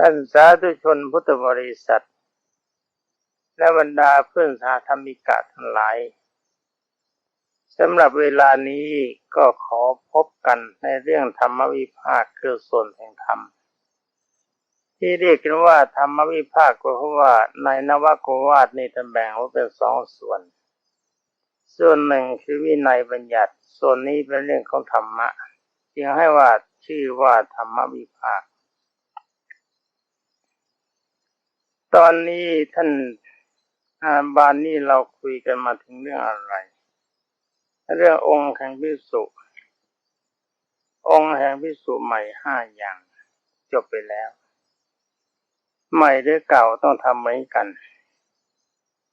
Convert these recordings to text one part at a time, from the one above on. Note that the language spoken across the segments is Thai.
ท่านสาธุชนพุทธบริษัท และบรรดาเพื่อนสาธรรมิกะทั้งหลายสำหรับเวลานี้ก็ขอพบกันในเรื่องธรรมวิภาคคือส่วนแห่งธรรม ที่เรียกกันว่าธรรมวิภาคก็เพราะว่าในนวโกวาทนี่ท่านแบ่งไว้เป็นสองส่วน ส่วนหนึ่งคือวินัยบัญญัติ ส่วนนี้เป็นเรื่องของธรรมะจึงให้ว่าชื่อว่าธรรมวิภาค ตอนนี้ท่านอาบานนี้เราคุยกันมาถึงเรื่องอะไร เรื่ององค์แห่งพิสุองค์แห่งพิสุใหม่ห้าอย่าง จบไปแล้ว ใหม่หรือเก่าต้องทำเหมือนกัน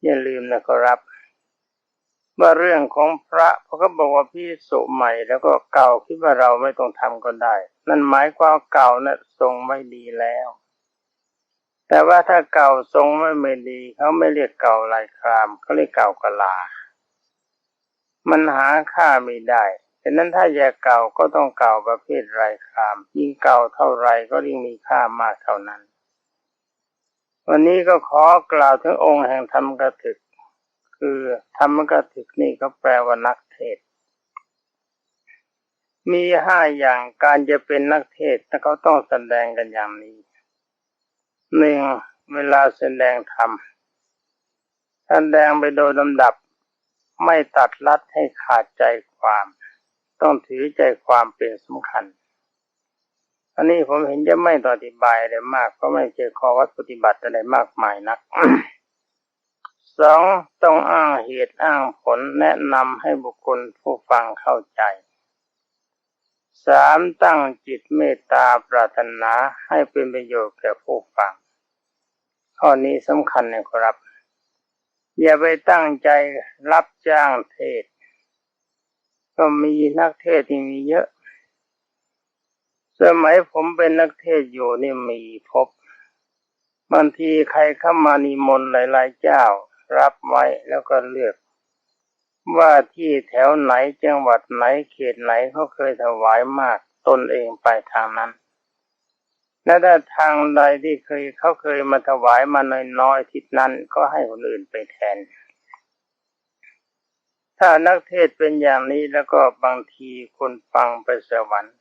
อย่าลืมนะครับว่าเรื่องของพระพระก็บอกว่าพิสุใหม่แล้วก็เก่าคิดว่าเราไม่ต้องทำก็ได้ นั่นหมายความเก่านะ่ะทรงไม่ดีแล้ว แต่ว่าถ้าเก่าทรงไม่ไม่ดีเขาไม่เรียกเก่าลายครามเขาเรียกเก่ากะลา มันหาค่าไม่ได้ฉะนั้นถ้าอยากเก่าก็ต้องเก่าประเภทไรคราม ยิ่งเก่าเท่าไรก็ยิ่งมีค่ามากเท่านั้น วันนี้ก็ขอกล่าวถึงองค์แห่งธรรมกถึก คือธรรมกถึกนี่ก็แปลว่านักเทศมีห้าอย่างการจะเป็นนักเทศถ้าเขาต้องแสดงกันอย่างนี้ หนึ่งเวลาแสดงธรรมแสดงไปโดยลำดับ ไม่ตัดลัดให้ขาดใจความ ต้องถือใจความเป็นสำคัญ อันนี้ผมเห็นจะไม่ต่ออธิบายอะไรมากเพราะไม่เจอข้อวัดปฏิบัติอะไรมากมายนักสองต้องอ้างเหตุอ้างผลแนะนำให้บุคคลผู้ฟังเข้าใจสามตั้งจิตเมตตาปรารถนาให้เป็นประโยชน์แก่ผู้ฟัง ข้อนี้สำคัญนะครับ อย่าไปตั้งใจรับจ้างเทศ ก็มีนักเทศที่มีเยอะ สมัยผมเป็นนักเทศอยู่นี่มีพบบางทีใครเข้ามานิมนต์หลาย ๆ เจ้า รับไว้แล้วก็เลือก ว่าที่แถวไหนจังหวัดไหนเขตไหนเขาเคยถวายมากตนเองไปทางนั้น และถ้าทางใดที่เคยเขาเคยมาถวายมาน้อยๆทิศนั้นก็ให้คนอื่นไปแทน ถ้านักเทศเป็นอย่างนี้แล้วก็บางทีคนฟังไปสวรรค์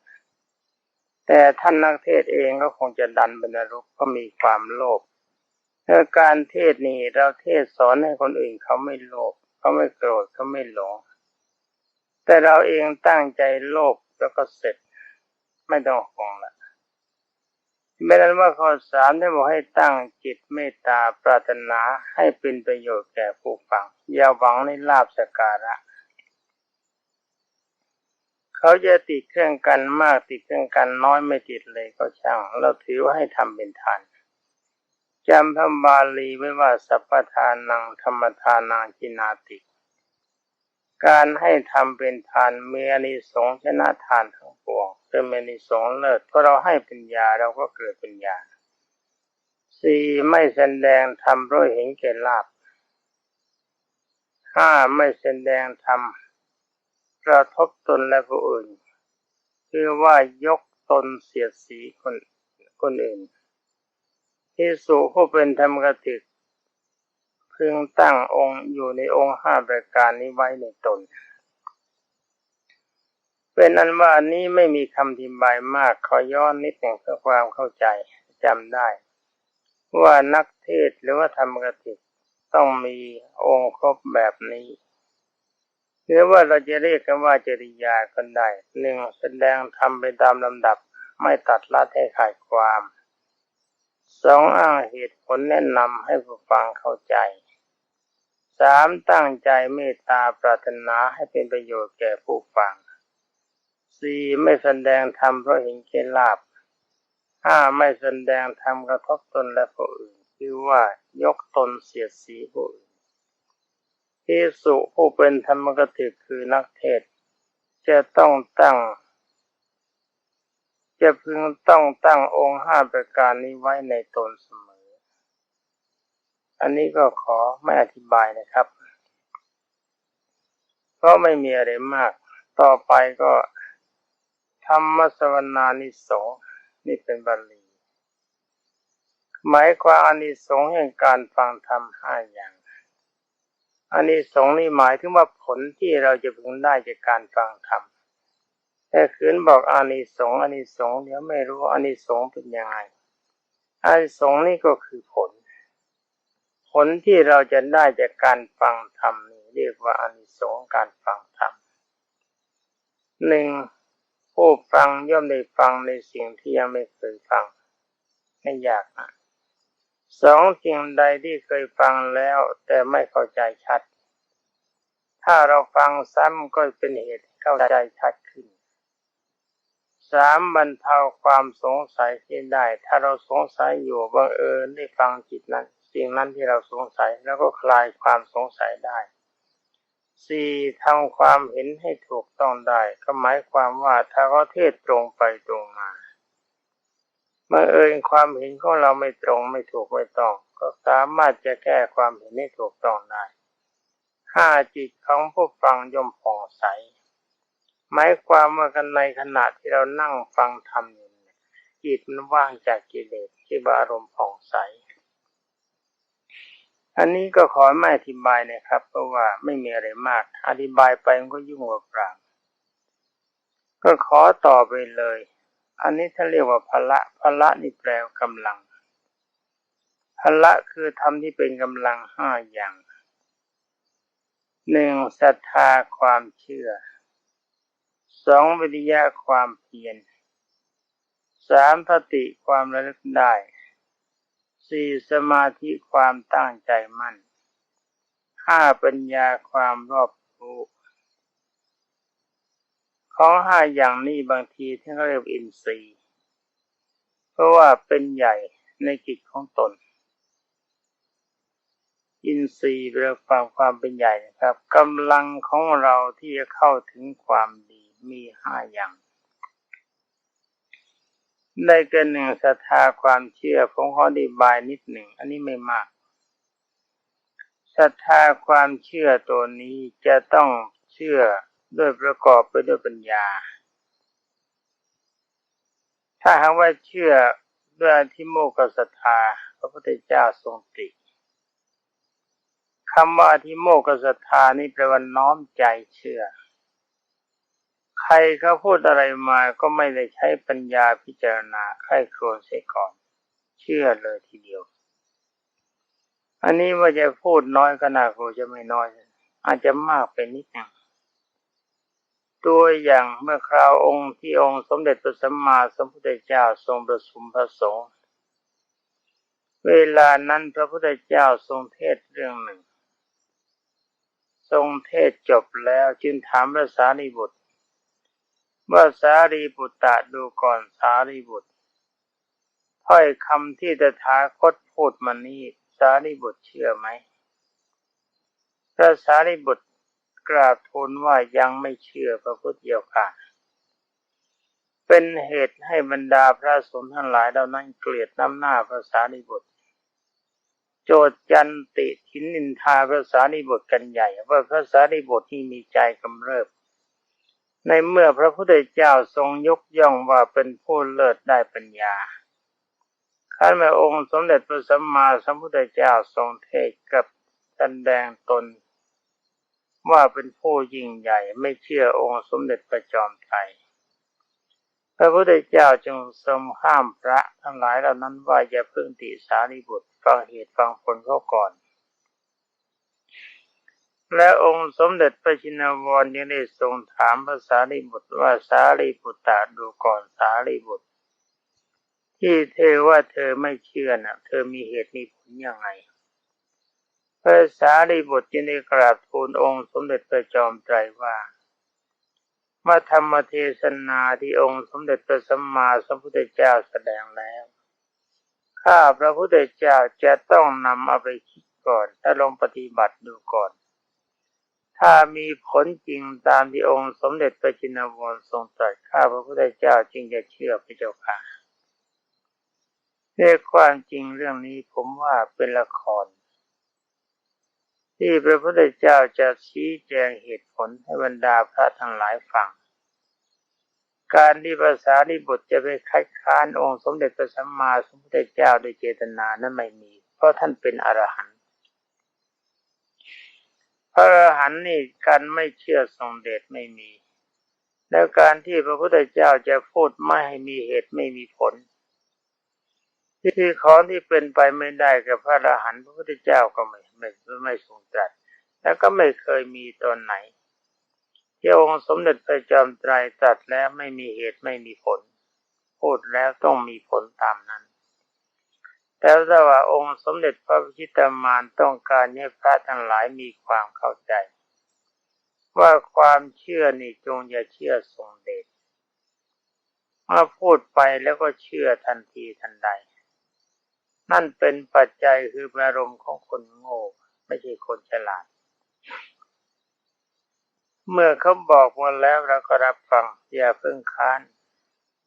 แต่ท่านนักเทศเองก็คงจะดันเป็นนรกก็มีความโลภเมื่อการเทศนี่เราเทศสอนให้คนอื่นเขาไม่โลภเขาไม่โกรธเขาไม่หลง แต่เราเองตั้งใจโลภแล้วก็เสร็จไม่ต้องห่วงละ ไม่นั้นว่าข้อสามได้บอกให้ตั้งจิตเมตตาปรารถนาให้เป็นประโยชน์แก่ผู้ฟัง อย่าหวังในลาบสการะ เขาจะติดเครื่องกันมากติดเครื่องกันน้อยไม่ติดเลยก็ช่าง เราถือว่าให้ทำเป็นทานจำพระบาลีไว้ว่าสัพพทานังธรรมทานังจินาติ การให้ทำเป็นทานเมียนิสงชนะทานทั้งปวง เป็นเมนิสงเลิศเพราะเราให้ป็นยาเราก็เกิดป็นยาสี่ไม่แสดงธรรมเพราะเห็นแก่ลาบห้าไม่แสดงธรรมกระทบตนและผู้อื่นคือว่ายกตนเสียดสีคนคนอื่นที่สูผู้เป็นธรรมกติกพึงตั้งองค์อยู่ในองค์ห้าประการนี้ไว้ในตน เป็นอันว่านี้ไม่มีคำอธิบายมากขอย้อนนิดหนึ่งเพื่อความเข้าใจจำได้ ว่านักเทศหรือว่าธรรมกติต้องมีองค์ครบแบบนี้หรือว่าเราจะเรียกกันว่าจริยาก็ได้หนึ่งแสดงทำไปตามลำดับ ไม่ตัดลัดให้ขาดความสองอ้างเหตุผลแนะนำให้ผู้ฟังเข้าใจสามตั้งใจเมตตาปรารถนาให้เป็นประโยชน์แก่ผู้ฟัง สี่ไม่แสดงธรรมเพราะเห็นแก่ลาบห้าไม่แสดงธรรมกระทบตนและผู้อื่นคือว่ายกตนเสียดสีผู้อื่นที่สุผู้เป็นธรรมกติคือนักเทศ จะต้องตั้ง จะพึงต้องตั้งองค์ห้าประการนี้ไว้ในตนเสมอ อันนี้ก็ขอไม่อธิบายนะครับ เพราะไม่มีอะไรมาก ต่อไปก็ ธรรมสวนานิสงนี่เป็นบาลีหมายความอานิสงส์แห่งการฟังธรรมห้าอย่างอานิสงส์นี่หมายถึงว่าผลที่เราจะพึงได้จากการฟังธรรมแต่คืนบอกอานิสงส์อานิสงส์เดี๋ยวไม่รู้อานิสงส์เป็นยังไงอานิสงส์นี่ก็คือผล ผลที่เราจะได้จากการฟังธรรมนี่เรียกว่าอานิสงส์การฟังธรรมหนึ่ง ผู้ฟังย่อมได้ฟังในสิ่งที่ยังไม่เคยฟัง ไม่ยากนะสองสิ่งใดที่เคยฟังแล้วแต่ไม่เข้าใจชัด ถ้าเราฟังซ้ำก็เป็นเหตุเข้าใจชัดขึ้นสามบรรเทาความสงสัยที่ได้ ถ้าเราสงสัยอยู่บังเอิญได้ฟังจิตนั้น สิ่งนั้นที่เราสงสัยแล้วก็คลายความสงสัยได้ สี่ทำความเห็นให้ถูกต้องได้ ก็หมายความว่าถ้าเขาเทศตรงไปตรงมาบังเอิญความเห็นของเราไม่ตรงไม่ถูกไม่ต้อง ก็สามารถจะแก้ความเห็นให้ถูกต้องได้ห้าจิตของผู้ฟังย่อมผ่องใส หมายความว่ากันในขณะที่เรานั่งฟังธรรมอยู่จิตมันว่างจากกิเลสที่ว่าอารมณ์ผ่องใส อันนี้ก็ขอไม่อธิบายนะครับ เพราะว่าไม่มีอะไรมาก อธิบายไปมันก็ยุ่งว่าเปล่าก็ขอต่อไปเลย อันนี้ถ้าเรียกว่าพละพละนี่แปลว่ากำลังพละคือทำที่เป็นกำลังห้าอย่างหนึ่งศรัทธาความเชื่อสองวิริยะความเพียรสามสติความระลึกได้ สี่สมาธิความตั้งใจมั่นห้าปัญญาความรอบรู้ของห้าอย่างนี้บางทีที่เขาเรียกอินทรีย์ เพราะว่าเป็นใหญ่ในจิตของตน อินทรีย์เรื่องความความเป็นใหญ่นะครับกำลังของเราที่จะเข้าถึงความดีมีห้าอย่าง ได้เกินหนึ่งศรัทธาความเชื่อผมขออธิบายนิดหนึ่ง อันนี้ไม่มากศรัทธาความเชื่อตัวนี้จะต้องเชื่อด้วยประกอบไปด้วยปัญญา ถ้าหากว่าเชื่อด้วยอธิโมกขศรัทธาพระพุทธเจ้าทรงติคำว่าอธิโมกขศรัทธานี่แปลว่าน้อมใจเชื่อ ใครเขาพูดอะไรมาก็ไม่ได้ใช้ปัญญาพิจารณาใครครวญเสียก่อน เชื่อเลยทีเดียว อันนี้ว่าจะพูดน้อยก็น่ากลัวจะไม่น้อย อาจจะมากไปนิดหนึ่งตัวอย่างเมื่อคราวองค์ที่องค์สมเด็จพระสัมมาสัมพุทธเจ้าทรงประชุมพระสงฆ์เวลานั้นพระพุทธเจ้าทรงเทศเรื่องหนึ่ง ทรงเทศจบแล้วจึงถามพระสารีบุตร ว่าสารีบุตรตดูก่อนสารีบุตรถ้อยคำที่ตถาคตพูดมานี้สารีบุตรเชื่อไหมพระสารีบุตรกราบทูลว่ายังไม่เชื่อพระพุทธเจ้าค่ะเป็นเหตุให้บรรดาพระสงฆ์ทั้งหลายเหล่านั้นเกลียดน้ำหน้าพระสารีบุตรโจดจันติทินนินทาพระสารีบุตรกันใหญ่ว่าพระสารีบุตรที่มีใจกำเริบ ในเมื่อพระพุทธเจ้าทรงยกย่องว่าเป็นผู้เลิศได้ปัญญาข้าพระองค์สมเด็จพระสัมมาสัมพุทธเจ้าทรงเทศกับแดงตน ว่าเป็นผู้ยิ่งใหญ่ไม่เชื่อองค์สมเด็จพระจอมไตรพระพุทธเจ้าจึงทรงห้ามพระทั้งหลายเหล่านั้นว่าอย่าเพิ่งติสารีบุตรฟังเหตุฟังผลเขาก่อน และองค์สมเด็จพระชินวรยังได้ทรงถามพระสารีบุตรว่าสารีบุตรตาดูก่อนสารีบุตร ที่เธอว่าเธอไม่เชื่อนะ่ะเธอมีเหตุมีผลยังไงพระสารีบุตรจึงได้กราบทูลองค์สมเด็จพระจอมไตรว่ามาธรรมเทศนาที่องค์สมเด็จพระสัมมาสัมพุทธเจ้าแสดงแล้ว ข้าพระพุทธเจ้าจะต้องนำเอาไปคิดก่อนและลงปฏิบัติดูก่อน ถ้ามีผลจริงตามที่องค์สมเด็จพระจินวรทรงตรัสข้าพระพุทธเจ้าจึงจะเชื่อพระเจ้าค่ะในความจริงเรื่องนี้ผมว่าเป็นละคร ที่พระพุทธเจ้าจะชี้แจงเหตุผลให้บรรดาพระทั้งหลายฟังการที่ภาษาลิบุตจะไปคัดค้านองค์สมเด็จพระสัมมาสัมพุทธเจ้าโดยเจตนานั้นไม่มี เพราะท่านเป็นอรหันต พระอรหันต์นี่การไม่เชื่อทรงเดชไม่มี แล้วการที่พระพุทธเจ้าจะพูดไม่ให้มีเหตุไม่มีผล ที่ของที่เป็นไปไม่ได้กับพระอรหันต์พระพุทธเจ้าก็ไม่ไม่ไม่ทรงตรัสแล้วก็ไม่เคยมีตอนไหนที่องค์สมเด็จพระจอมไตรตรัสแล้วไม่มีเหตุไม่มีผล พูดแล้วต้องมีผลตามนั้น แต่ถ้าว่าองค์สมเด็จพระพิชิตามานต้องการให้พระทั้งหลายมีความเข้าใจ ว่าความเชื่อนี่จงอย่าเชื่อทรงเดชเมื่อพูดไปแล้วก็เชื่อทันทีทันใด นั่นเป็นปัจจัยคืออารมณ์ของคนโง่ไม่ใช่คนฉลาด เมื่อเขาบอกมาแล้วเราก็รับฟังอย่าเพิ่งค้าน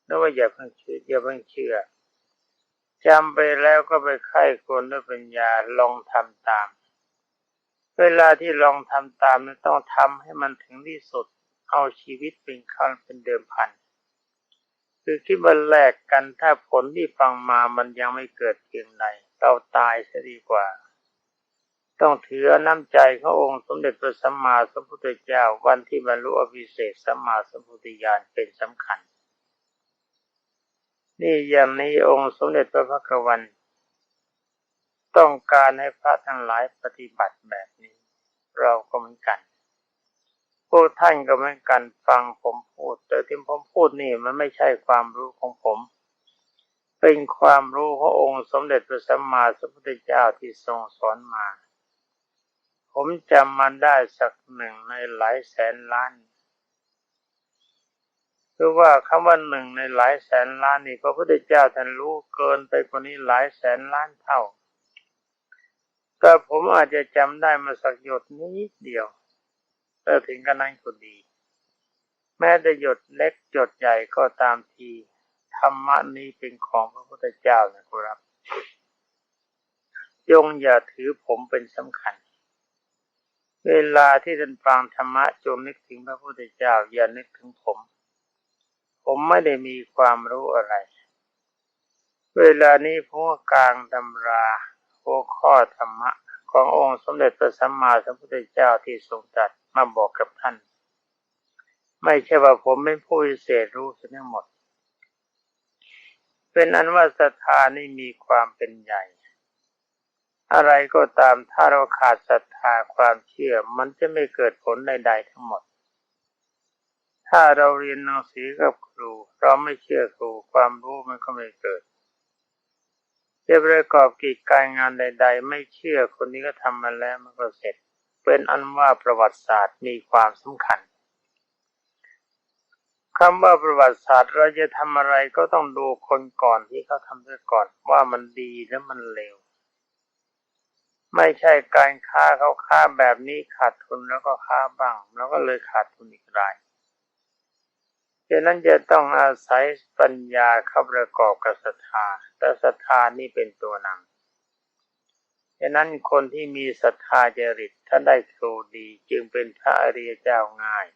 หรือว่าอย่าเพิ่งเชื่ออย่าเพิ่งเชื่อ จำไปแล้วก็ไปไข้ควรด้วยปัญญาลองทำตาม เวลาที่ลองทำตามนั้นต้องทำให้มันถึงที่สุด เอาชีวิตเป็นขั้นเป็นเดิมพัน คือคิดว่าแลกกันถ้าผลที่ฟังมามันยังไม่เกิดเพียงใดเราตายซะดีกว่า ต้องถือน้ำใจขององค์สมเด็จพระสัมมาสัมพุทธเจ้าวันที่บรรลุอภิเศษสัมมาสัมพุทธญาณเป็นสำคัญ นี่อย่างนี้องค์สมเด็จพระพักวัน ต้องการให้พระทั้งหลายปฏิบัติแบบนี้ เราก็เหมือนกันพวกท่านก็เหมือนกันฟังผมพูด แต่ที่ผมพูดนี่มันไม่ใช่ความรู้ของผม เป็นความรู้ขององค์สมเด็จพระสัมมาสัมพุทธเจ้าที่ทรงสอนมา ผมจำมันได้สักหนึ่งในหลายแสนล้าน คือว่าคำว่าหนึ่งในหลายแสนล้านนี่พระพุทธเจ้าท่านรู้เกินไปกว่านี้หลายแสนล้านเท่า แต่ผมอาจจะจำได้มาสักหยดนิดเดียวแต่ถึงกันนั้นก็ดี แม้แต่หยดเล็กหยดใหญ่ก็ตามทีธรรมะนี้เป็นของพระพุทธเจ้านะครับจงอย่าถือผมเป็นสำคัญ เวลาที่ท่านฟังธรรมะจงนึกถึงพระพุทธเจ้า อย่านึกถึงผม ผมไม่ได้มีความรู้อะไร เวลานี้ผมก็กลางตำราหัวข้อธรรมะ ขององค์สมเด็จพระสัมมาสัมพุทธเจ้าที่ทรงตรัสมาบอกกับท่าน ไม่ใช่ว่าผมเป็นผู้พิเศษรู้ทั้งหมด เป็นอันว่าศรัทธานี่มีความเป็นใหญ่อะไรก็ตามถ้าเราขาดศรัทธาความเชื่อ มันจะไม่เกิดผลใดๆทั้งหมด ถ้าเราเรียนหนังสือกับครู เราไม่เชื่อครูความรู้มันก็ไม่เกิดจะประกอบกิจการงานใด ๆ ไม่เชื่อคนนี้ก็ทำมาแล้วมันก็เสร็จ เป็นอันว่าประวัติศาสตร์มีความสำคัญคำว่าประวัติศาสตร์เราจะทำอะไรก็ต้องดูคนก่อนที่เขาทำไปก่อน ว่ามันดีหรือมันเลวไม่ใช่การค้าเขาค้าแบบนี้ขาดทุนแล้วก็ค้าบ้าง แล้วก็เลยขาดทุนอีกราย ฉะนั้นจะต้องอาศัยปัญญาเข้าประกอบกับศรัทธาแต่ศรัทธานี่เป็นตัวนำฉะนั้นคนที่มีศรัทธาจริตถ้าได้ครูดีจึงเป็นพระอริยเจ้าง่าย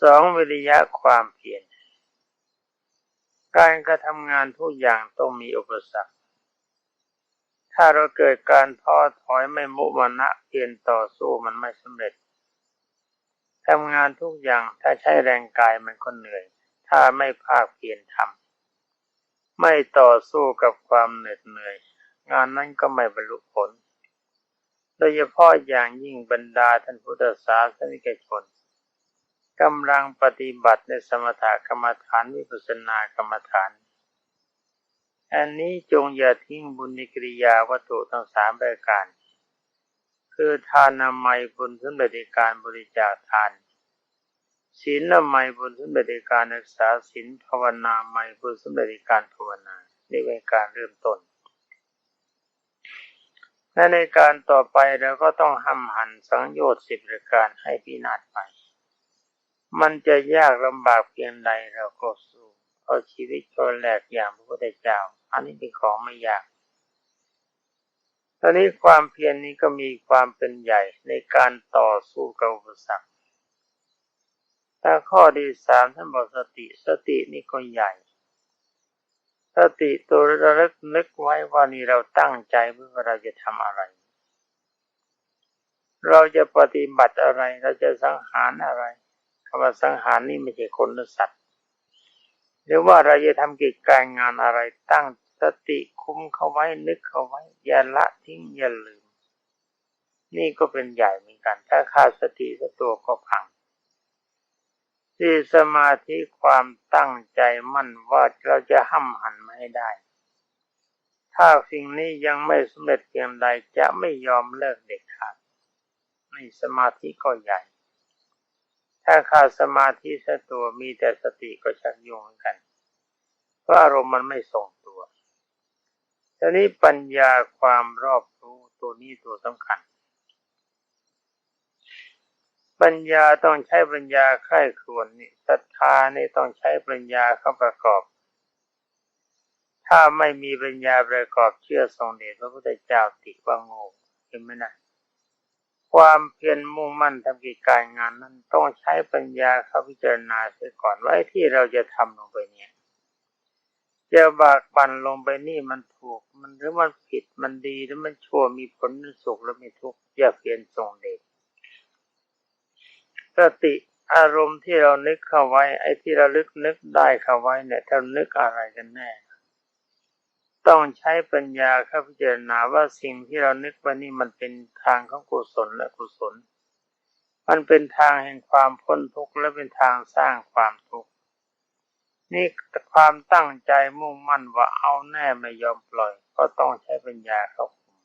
สองวิริยะความเพียรการกระทำงานทุกอย่างต้องมีอุปสรรค ถ้าเราเกิดการท้อถอยไม่มุมานะเพียรต่อสู้มันไม่สำเร็จ ทำงานทุกอย่างถ้าใช้แรงกายมันก็เหนื่อย ถ้าไม่ภาคเพียรทำไม่ต่อสู้กับความเหน็ดเหนื่อย งานนั้นก็ไม่บรรลุผล โดยเฉพาะอย่างยิ่งบรรดาท่านพุทธศาสนิกชนกำลังปฏิบัติในสมถกรรมฐานวิปัสสนากรรมฐาน อันนี้จงอย่าทิ้งบุญกิริยาวัตถุทั้งสามประการ คือทานามัยบุญสำเร็จในการบริจาคทานศีลนามัยบุญสำเร็จในการรักษาศีลภาวนาไมยบุญสำเร็จในการภาวนานี่เป็นการเริ่มต้นและในการต่อไปเราก็ต้องห้ำหันสังโยชน์สิบประการให้พินาศไป มันจะยากลำบากเพียงใดเราก็สู้เอาชีวิตโจแหลกอย่างพระพุทธเจ้า อันนี้เป็นของไม่ยาก อนนี้ความเพียรนนี้ก็มีความเป็นใหญ่ในการต่อสู้กับอุปสรรคถ้าข้อที่สามท่านบอกสติ สตินี่ก็ใหญ่ สติตัวระลึกนึกไว้ว่านี่เราตั้งใจว่าเราจะทำอะไร เราจะปฏิบัติอะไร เราจะสังหารอะไรคำว่าสังหารนี่ไม่ใช่คนหรือสัตว์ หรือว่าเราจะทำกิจการงานอะไรตั้ง สติคุ้มเขาไว้นึกเขาไว้ อย่าละทิ้งอย่าลืม นี่ก็เป็นใหญ่เหมือนกัน ถ้าขาดสติสตัวก็พังที่สมาธิความตั้งใจมั่นว่าเราจะห้ำหันไม่ได้ ถ้าสิ่งนี้ยังไม่สำเร็จเพียงใดจะไม่ยอมเลิกเด็ดขาดในสมาธิก็ใหญ่ ถ้าขาดสมาธิสตัวมีแต่สติก็ชักยุ่งเหมือนกัน เพราะอารมณ์มันไม่ทรง ทีนี้ปัญญาความรอบรู้ตัวนี้ตัวสำคัญ ปัญญาต้องใช้ปัญญาไข้ครวนนี่ศรัทธานี่ต้องใช้ปัญญาเข้าประกอบ ถ้าไม่มีปัญญาประกอบเชื่อทรงเดชพระพุทธเจ้าติว่าโง่เห็นไหมนะความเพียรมุ่งมั่นทำกิจการงานนั้นต้องใช้ปัญญาเข้าพิจารณาเสียก่อนว่าไอ้ที่เราจะทำลงไปเนี่ย จะบากบั่นลงไปนี่มันถูก มันหรือมันผิดมันดีหรือมันชั่วมีผลหรือสุขหรือม่ทุกข์อย่าเพียรทรงเดชสติอารมณ์ที่เรานึกเข้าไว้ ไอ้ที่เราลึกนึกได้เข้าไว้เนี่ยเรานึกอะไรกันแน่ ต้องใช้ปัญญาเข้าพิจารณาว่าสิ่งที่เรานึกว่านี่มันเป็นทางของกุศลและกุศล มันเป็นทางแห่งความพ้นทุกข์และเป็นทางสร้างความทุกข์ นี่ความตั้งใจมุ่งมั่นว่าเอาแน่ไม่ยอมปล่อย ก็ต้องใช้ปัญญาเข้าคุม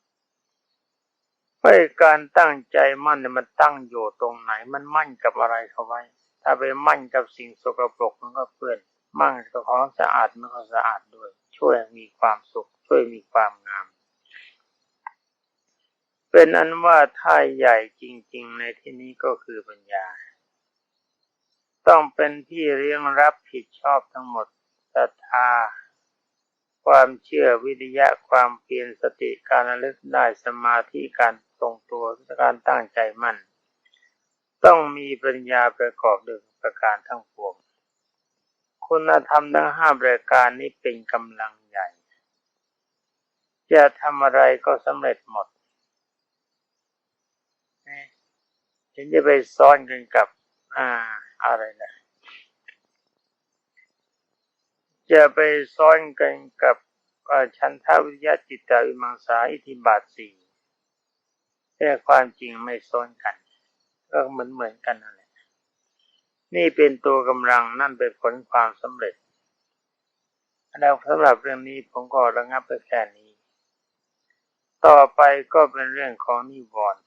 เพราะการตั้งใจมั่นเนี่ยมันตั้งอยู่ตรงไหน มันมั่นกับอะไรเขาไว้ ถ้าไปมั่นกับสิ่งสกปรกมันก็เปื้อน มั่นกับของสะอาดมันก็สะอาดด้วย ช่วยมีความสุข ช่วยมีความงาม เป็นอันว่าถ้าใหญ่จริง ๆ ในที่นี้ก็คือปัญญา ต้องเป็นที่เรียงรับผิดชอบทั้งหมดศรัทธา ความเชื่อวิทยะความเพียรสติการระลึกได้สมาธิการทรงตัวการตั้งใจมั่น ต้องมีปัญญาประกอบด้วยประการทั้งปวงคุณธรรมทั้งห้าประการนี้เป็นกำลังใหญ่ จะทำอะไรก็สำเร็จหมดฉันจะไปซ้อนกันกับ อ่า อะไรนะจะไปซ้อนกันกับชันทาวิทยาจิตตวิมังสาอิทิบาทสี่แต่ความจริงไม่ซ้อนกัน ก็เหมือนเหมือนกันนั่นแหละนี่เป็นตัวกำลังนั่นเป็นผลความสำเร็จแล้วสำหรับเรื่องนี้ผมก็ระงับไปแค่นี้ ต่อไปก็เป็นเรื่องของนิวรณ์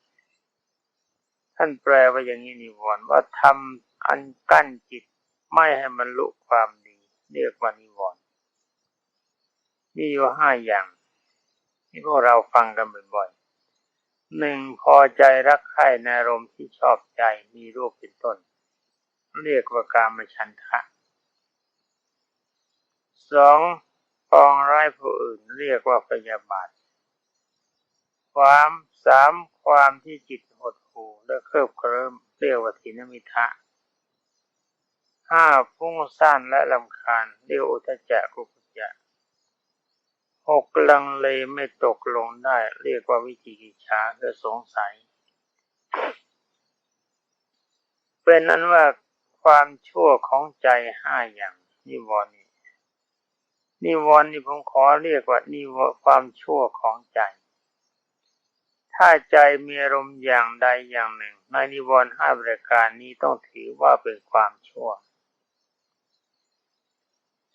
ท่านแปลว่าอย่างนี้นิวรณ์ว่าทำ อันกั้นจิตไม่ให้มันลุความดีเรียกว่านิวรณ์มีอยู่ห้าอย่างที่พวกเราฟังกันบ่อยๆหนึ่งพอใจรักใคร่ในอารมณ์ที่ชอบใจมีรูปเป็นต้น เรียกว่าการมฉันทะสองปองร้ายผู้อื่นเรียกว่าพยาบาท ความสามความที่จิตหดหู่และเคลิบเคลิ้มเรียกว่าทินมิทะ ห้าฟุ้งซ่านและลำคาญเรียกอุทจักกุกุจะหกลังเลไม่ตกลงได้ เรียกว่าวิจิกิจฉาคือสงสัย เป็นนั้นว่าความชั่วของใจห้าอย่างนิวรณ์นิวรณ์นี่ผมขอเรียกว่านิวรณ์ความชั่วของใจ ถ้าใจมีอารมณ์อย่างใดอย่างหนึ่ง ในนิวรณ์ห้าประการนี้ต้องถือว่าเป็นความชั่ว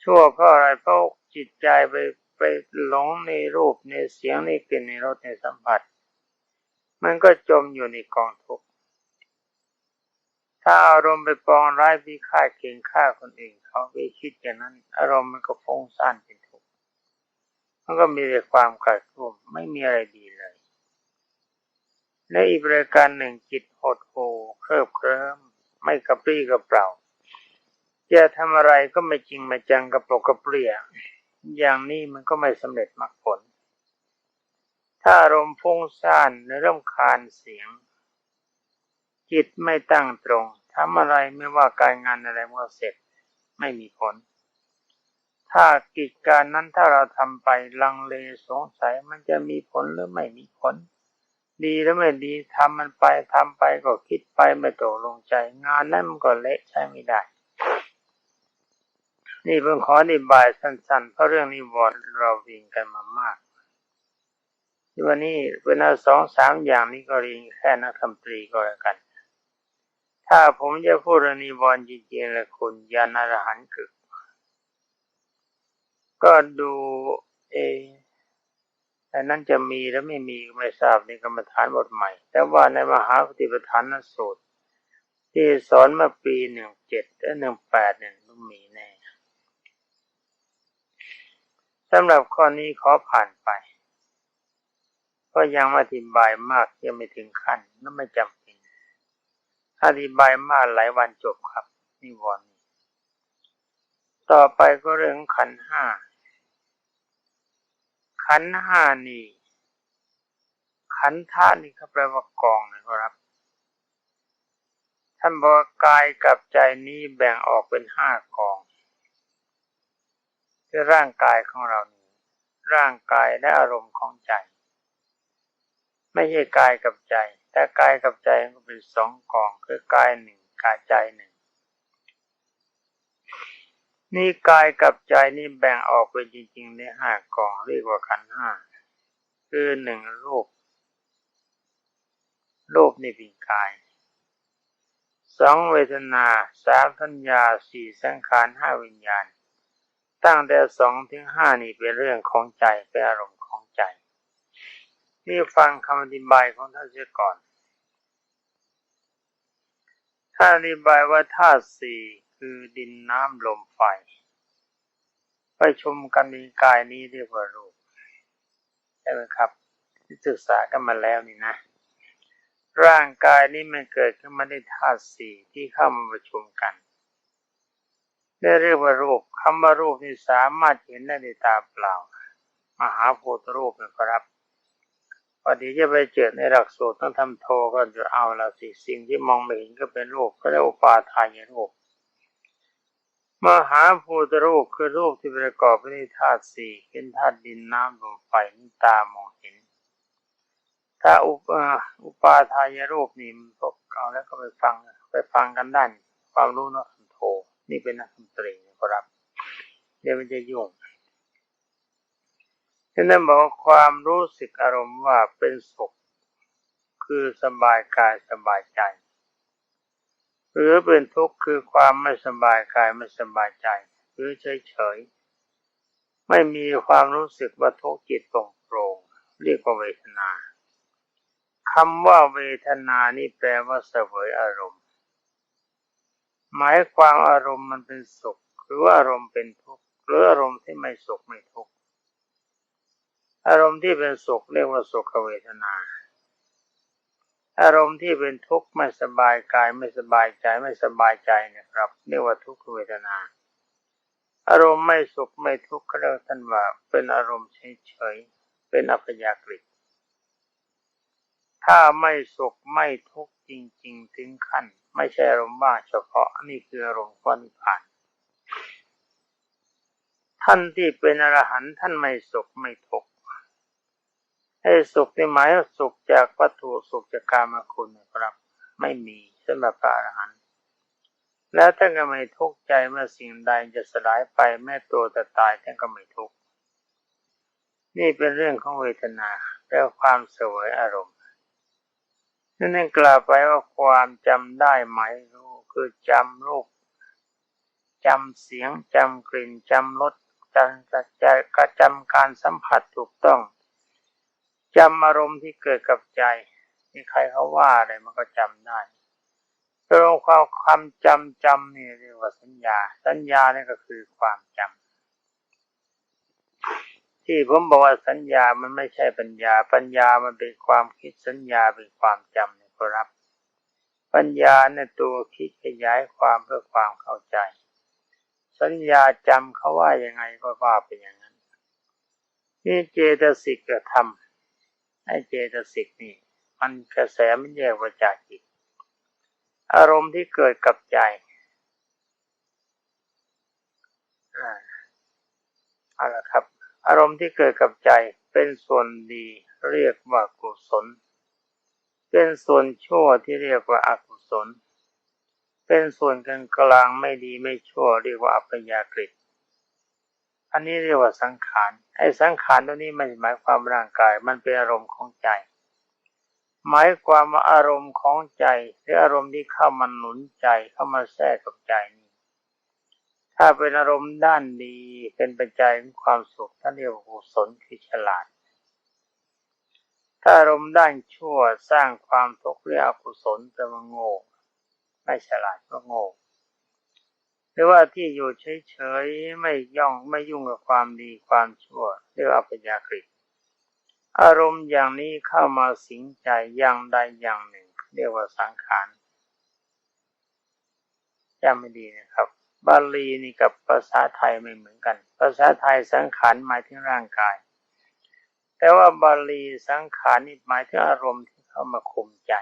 ชั่วเพราะอะไรเพราะจิตใจไปไปหลงในรูปในเสียงในกลิ่นในรสในสัมผัส มันก็จมอยู่ในกองทุกข์ถ้าอารมณ์ไปปองร้ายพิฆาตเก่งฆ่าคนอื่นเขาไปคิดอย่างนั้น อารมณ์มันก็ฟุ้งซ่านเป็นทุกข์มันก็มีแต่ความกัดกลุ่มไม่มีอะไรดีเลยและอีกประการหนึ่งจิตหดหู่เคลิบเคลิ้มไม่กระปรี้กระเปร่า จะทำอะไรก็ไม่จริงไม่จังกระปรกกระเปรี้ยอย่างนี้มันก็ไม่สำเร็จมรรคผล ถ้าอารมณ์ฟุ้งซ่านในเริ่มคานเสียง จิตไม่ตั้งตรงทำอะไรไม่ว่าการงานอะไรก็เสร็จไม่มีผล ถ้ากิจการนั้นถ้าเราทำไปลังเลสงสัยมันจะมีผลหรือไม่มีผล ดีหรือไม่ดีทำมันไปทำไปก็คิดไปไม่ตกลงใจ งานนั้นมันก็เละใช้ไม่ได้ นี่เพิ่งขออธิบายสั้นๆ เพราะเรื่องนี้วอดเราวิ่งกันมามาก ที่วันนี้เป็นเอาสองสามอย่างนี้ก็เรียนแค่นักธรรมตรีก็แล้วกัน ถ้าผมจะพูดเรื่องนิวรณ์จริงๆเลยคุณยานอรหันต์คือก็ดูเอแต่นั้นจะมีหรือไม่มีไม่ทราบในกรรมฐานบทใหม่ แต่ว่าในมหาปฏิปทานนสูตร ที่สอนมื่อปีหนึ่งเจ็ดและหนึ่งแปดเนี่ยต้องมีแน่ สำหรับข้อนี้ขอผ่านไปเพราะยังม่อธิบายมากยังไม่ถึงขั้นนั่นไม่จำเป็นอธิบายมากหลายวันจบครับนิวรณ์ต่อไปก็เรื่องขันห้าขันห้านี่ขันธานี่เขาแปลว่ากองนะครับ ท่านบอกกายกับใจนี้แบ่งออกเป็นห้ากอง คือร่างกายของเรานี้ ร่างกายและอารมณ์ของใจ ไม่ใช่กายกับใจ แต่กายกับใจก็เป็นสองกองคือกายหนึ่งกายใจหนึ่งนี่กายกับใจนี่แบ่งออกเป็นจริงๆในห้ากองเรียกว่าขันห้าคือหนึ่งรูป รูปนี่เป็นกายสองเวทนาสามสัญญาสี่สังขารห้าวิญญาณ ตั้งแต่สองถึงห้านี่เป็นเรื่องของใจเป็นอารมณ์ของใจ นี่ฟังคำอธิบายของท่านเสียก่อนถ้านอธิบายว่าธาตุสี่คือดินน้ำลมไฟไปชมกันในกายนี้เรียกว่ารูปใช่ไหมครับที่ศึกษากันมาแล้วนี่นะ ร่างกายนี้มันเกิดขึ้นมาด้ธาตุสี่ที่เข้ามาประชุมกัน ได้เรียกว่ารูปคำว่ารูปนี่สามารถเห็นได้ในตาเปล่า มหาโพธิรูปนะครับพอดีจะไปเจอในหลักสูตรต้องทำโทก็จะเอาละสิสิ่งที่มองไม่เห็นก็เป็นรูปก็เรียกว่าปาทายรูปมหาภูตรูปคือรูปที่ประกอบไปด้วยธาตุสี่เป็นธาตุดินน้ำลมไฟนี่ตามองเห็น ถ้าอุปอุปาทายรูปนี่พวกเอาแล้วก็ไปฟังไปฟังกันด้านความรู้เนักโท นี่เป็นนักดนตรีนะครับเดี๋ยวมันจะยุ่งฉะนั้นบอกว่าความรู้สึกอารมณ์ว่าเป็นสุข คือสบายกายสบายใจ หรือเป็นทุกข์คือความไม่สบายกายไม่สบายใจ หรือเฉยเฉยไม่มีความรู้สึกว่าทุกข์จิตโปร่งโปร่งเรียกว่าเวทนาคำว่าเวทนานี่แปลว่าเสวยอารมณ์ หมายความอารมณ์มันเป็นสุข หรืออารมณ์เป็นทุกข์หรืออารมณ์ที่ไม่สุขไม่ทุกข์อารมณ์ที่เป็นสุขเรียกว่าสุขเวทนา อารมณ์ที่เป็นทุกข์ไม่สบายกายไม่สบายใจไม่สบายใจนะครับ เรียกว่าทุกขเวทนา อารมณ์ไม่สุขไม่ทุกข์เรียกท่านว่าเป็นอารมณ์เฉยๆเป็นอัพยากฤิถ้าไม่สุขไม่ทุกข์จริง ๆ ถึงขั้น ไม่ใช่อารมณ์บ้าเฉพาะนี่คืออารมณ์ก้อนผ่าน ท่านที่เป็นอรหันต์ท่านไม่สุขไม่ทุกข์ให้สุขในหมายสุขจากวัตถุสุขจากกามคุณนะครับ ไม่มีสำหรับพระอรหันต์แล้วท่านก็ไม่ทุกข์ใจเมื่อสิ่งใดจะสลายไปแม้ตัวแต่ตายท่านก็ไม่ทุกข์นี่เป็นเรื่องของเวทนาและความสวยอารมณ์ นั่นกล่าวไปว่าความจำได้หมายรู้คือจำรูปจำเสียงจำกลิ่นจำรสจำจัจกระจำการสัมผัสถูกต้องจำอารมณ์ที่เกิดกับใจมีใครเขาว่าอะไรมันก็จำได้ตรงความคำจำจำนี่เรียกว่าสัญญา สัญญานี่ก็คือความจำ ที่ผมบอกว่าสัญญามันไม่ใช่ปัญญา ปัญญามันเป็นความคิดสัญญาเป็นความจำนะครับ ปัญญาในตัวคิดขยายความเพื่อความเข้าใจ สัญญาจำเขาว่ายังไงก็ว่าไปอย่างนั้นนี่เจตสิกธรรมไอ้เจตสิกนี่ มันกระแสมันแยกมาจากจิต อารมณ์ที่เกิดกับใจอ่าเอาละครับ อารมณ์ที่เกิดกับใจเป็นส่วนดีเรียกว่ากุศล เป็นส่วนชั่วที่เรียกว่าอกุศล เป็นส่วนกลางกลางไม่ดีไม่ชั่วเรียกว่าอัปยากฤิอันนี้เรียกว่าสังขาร ไอ้สังขารตัวนี้ไม่หมายความร่างกาย มันเป็นอารมณ์ของใจ หมายความว่าอารมณ์ของใจ หรืออารมณ์ที่เข้ามาหนุนใจเข้ามาแทรกกับใจ ถ้าเป็นอารมณ์ด้านดีเป็นปัจจัยของความสุขท่านเรียกว่ากุศลคือฉลาด ถ้าอารมณ์ด้านชั่วสร้างความทุกข์เรียกอกุศลแปลว่าโง่ไม่ฉลาดก็โง่หรือว่าที่อยู่เฉยๆไม่ย่องไม่ยุ่งกับความดีความชั่วเรียกว่าอัปยากฤิอารมณ์อย่างนี้เข้ามาสิงใจอย่างใดอย่างหนึ่ง เรียกว่าสังขารจำไม่ดีนะครับ บาลีนี่กับภาษาไทยไม่เหมือนกัน ภาษาไทยสังขารหมายถึงร่างกาย แต่ว่าบาลีสังขารนี่หมายถึงอารมณ์ที่เข้ามาคุมใจ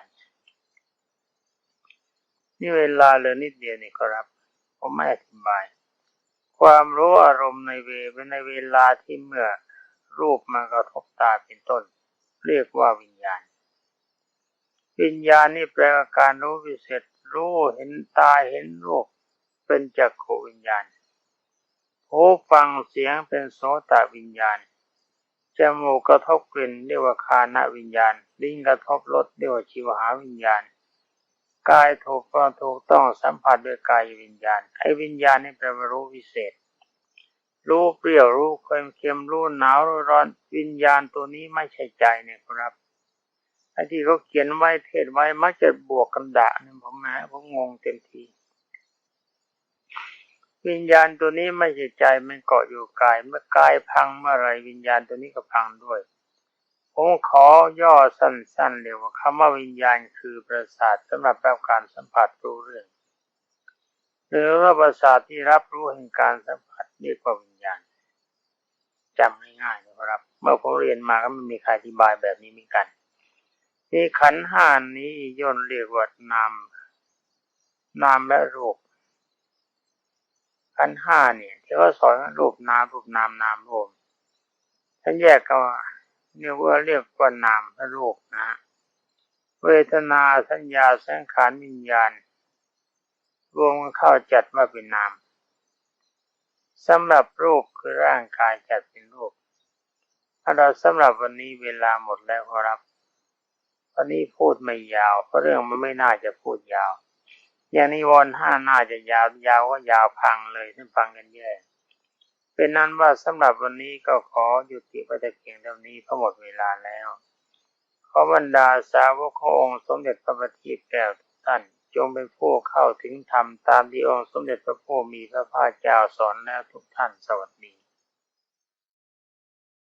นี่เวลาเหลือนิดเดียวนี่ครับ ผมไม่อธิบาย ความรู้อารมณ์ในเวในเวลาที่เมื่อรูปมากระทบตาเป็นต้น เรียกว่าวิญญาณ วิญญาณนี่แปลว่าการรู้วิเศษรู้เห็นตาเห็นรูป เป็นจักขวิญญาณ หูฟังเสียงเป็นโสตวิญญาณ จมูกกระทบกลิ่นเรียกว่าคานวิญญาณ ลิ้นกระทบรสเรียกว่าชิวหาวิญญาณ กายถูกต้องถูกต้องสัมผัสด้วยกายวิญญาณ ไอ้วิญญาณนี่แปลว่ารู้วิเศษ รู้เปรี้ยวรู้เค็มเค็มรู้หนาวรู้ร้อนวิญญาณตัวนี้ไม่ใช่ใจเนี่ยครับไอ้ที่เขาเขียนไว้เทศไว้มักจะบวกกันด่าเนี่ยผมนะผมงงเต็มที วิญญาณตัวนี้ไม่ใช่ใจมันเกาะอยู่กาย เมื่อกายพังเมื่อไรวิญญาณตัวนี้ก็พังด้วยผมขอย่อสั้นๆเรียกว่าคำว่าวิญญาณคือประสาทสำหรับรับการสัมผัสรู้เรื่อง หรือว่าประสาทที่รับรู้แห่งการสัมผัสเรียกว่าวิญญาณจำง่ายๆนะครับ เมื่อผมเรียนมาก็ไม่มีใครอธิบายแบบนี้เหมือนกันนี่ขันห้านี้ย่นเรียกว่านามนามและรูป ขันห้าเนี่ยที่เขาสอนรูปนามรูปนามนามรูปท่านแยกกันว่าเรียกว่าเรียกว่านามและรูปนะ เวทนาสัญญาสังขารวิญญาณ รวมกันเข้าจัดมาเป็นนามสำหรับรูปคือร่างกายจัดเป็นรูปถ้าเราสำหรับวันนี้เวลาหมดแล้วครับวันนี้พูดไม่ยาวเพราะเรื่องมันไม่น่าจะพูดยาว อย่างนิวรณ์ห้าน่าจะยาวยาวก็ยาวพังเลยท่านฟังกันแย่เป็นนั้นว่าสำหรับวันนี้ก็ขอหยุดติไว้แต่เพียงเท่านี้เพราะหมดเวลาแล้วขอบรรดาสาวกขององค์สมเด็จพระบัณฑิตแก้วทุกท่านจงเป็นผู้เข้าถึงธรรมตามที่องค์สมเด็จพระผู้มีพระภาคเจ้าสอนแล้วทุกท่านสวัสดี